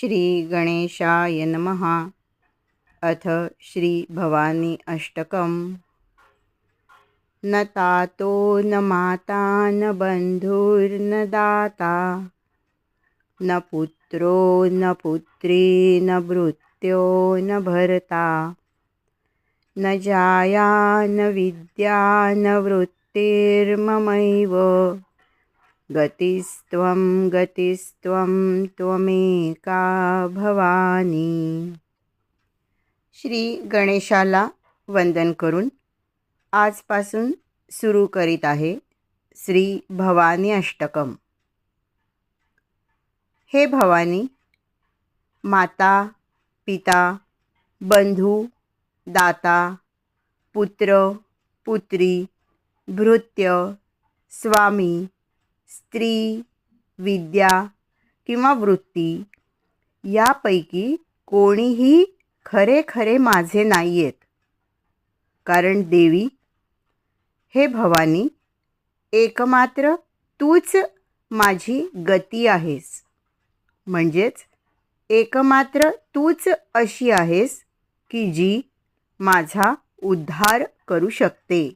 श्रीगणेशाय नमः। अथ श्रीभवानी अष्टकम्। न तातो न माता न बन्धुर्न दाता। न पुत्रो न पुत्री न भृत्यो न भरता। न जाया न विद्या न वृत्तिर्ममैव। गतिस्त्वं गतिस्त्वं त्वमेका भवानी। श्री गणेशाला वंदन करून आजपासून सुरू करीत आहे श्री भवानी अष्टकम. हे भवानी माता पिता बंधू दाता पुत्र पुत्री भृत्य स्वामी स्त्री विद्या किंवा वृत्ती यापैकी कोणीही खरे खरे माझे नाही आहेत कारण देवी हे भवानी एकमात्र तूच माझी गती आहेस. म्हणजेच एकमात्र तूच अशी आहेस की जी माझा उद्धार करू शकते.